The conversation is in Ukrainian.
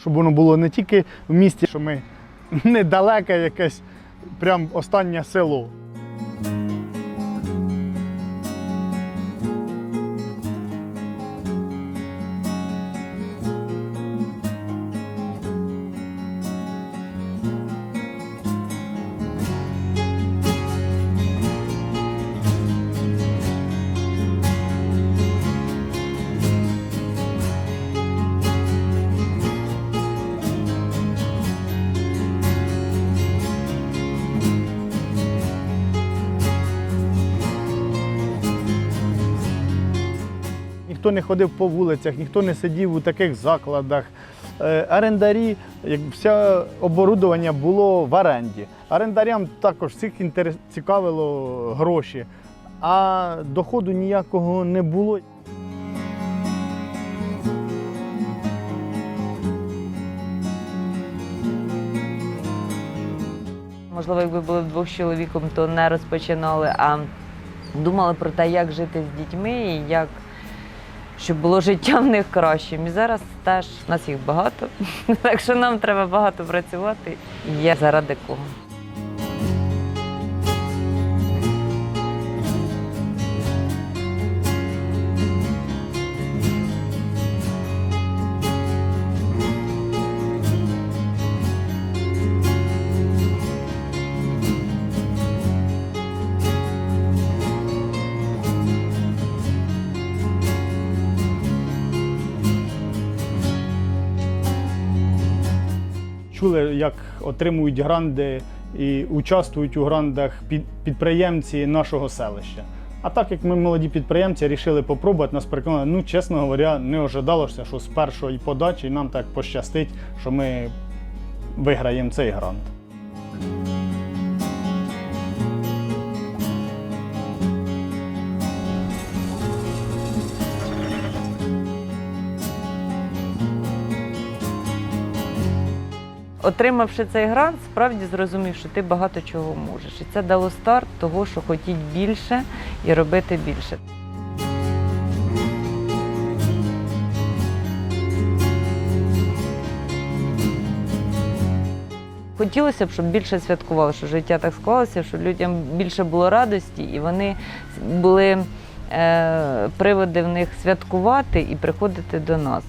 щоб воно було не тільки в місті, що ми недалеке якесь прям останнє село. Ніхто не ходив по вулицях, ніхто не сидів у таких закладах. Е, Орендарі, як все оборудовання було в оренді. Орендарям також всіх цікавило гроші, а доходу ніякого не було. Можливо, якби були вдвох з чоловіком, то не розпочинали, а думали про те, як жити з дітьми і як щоб було життя в них кращим. І зараз теж нас їх багато, так що нам треба багато працювати. Є заради кого. Чули, як отримують гранди і участвують у грандах підприємці нашого селища. А так як ми молоді підприємці рішили попробувати, нас переконали, ну чесно говоря, не ожидалося, що з першої подачі нам так пощастить, що ми виграємо цей грант. Отримавши цей грант, справді зрозумів, що ти багато чого можеш. І це дало старт того, що хотіть більше і робити більше. Хотілося б, щоб більше святкували, що життя так склалося, щоб людям більше було радості, і вони були е, приводи в них святкувати і приходити до нас.